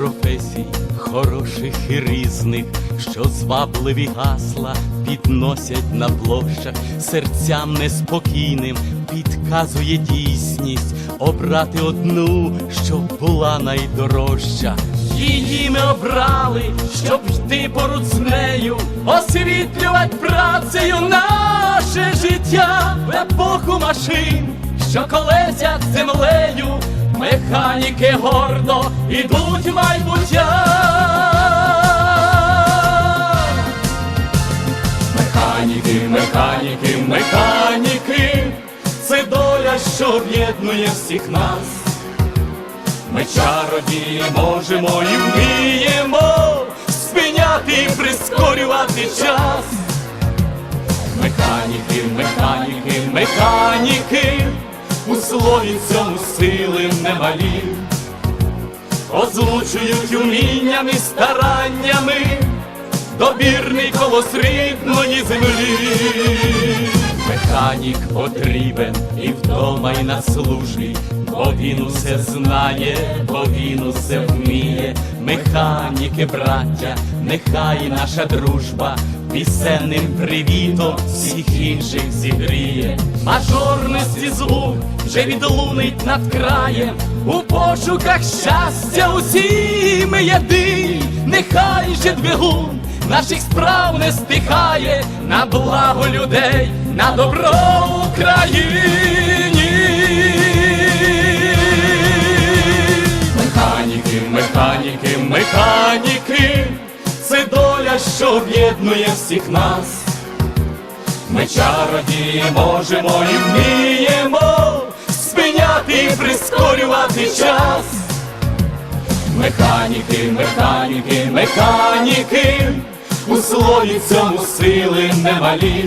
Професій, хороших і різних, що звабливі гасла підносять на площах, серцям неспокійним підказує дійсність обрати одну, щоб була найдорожча. Її ми обрали, щоб йти поруч з нею, освітлювати працею наше життя в епоху машин, що колесять землею, механіки гордо ідуть в майбуття. Механіки, механіки, механіки, це доля, що об'єднує всіх нас. Ми чародії можемо і вміємо спиняти і прискорювати час. Механіки, механіки, механіки, у слові цьому сили немалі, озвучують уміннями, стараннями добірний колос рідної землі. Механік потрібен і вдома, і на службі, бо він усе знає, бо він усе вміє. Механіки, браття, нехай наша дружба пісенним привітом всіх інших зігріє. Мажорності звук вже відлунить над краєм. У пошуках щастя усі ми єдині, нехай же двигун наших справ не стихає на благо людей, на добро Україні. Механіки, механіки, механіки, це доля, що об'єднує всіх нас. Ми чародії можемо і вміємо прискорювати час. Механіки, механіки, механіки, у слові цьому сили немалі,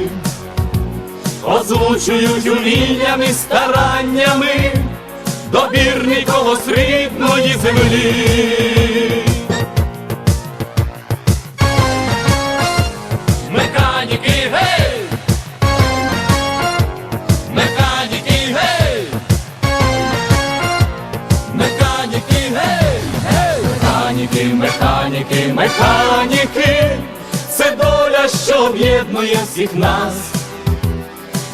озвучують уміннями, стараннями добірний колос рідної землі. Механіки, це доля, що об'єднує всіх нас.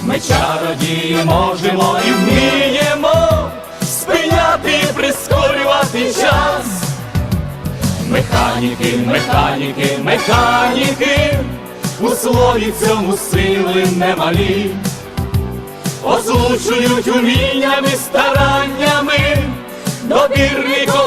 Ми чародії можемо і вміємо спиняти і прискорювати час. Механіки, механіки, механіки, у слові цьому сили немалі, озвучують уміннями, стараннями, добірний голос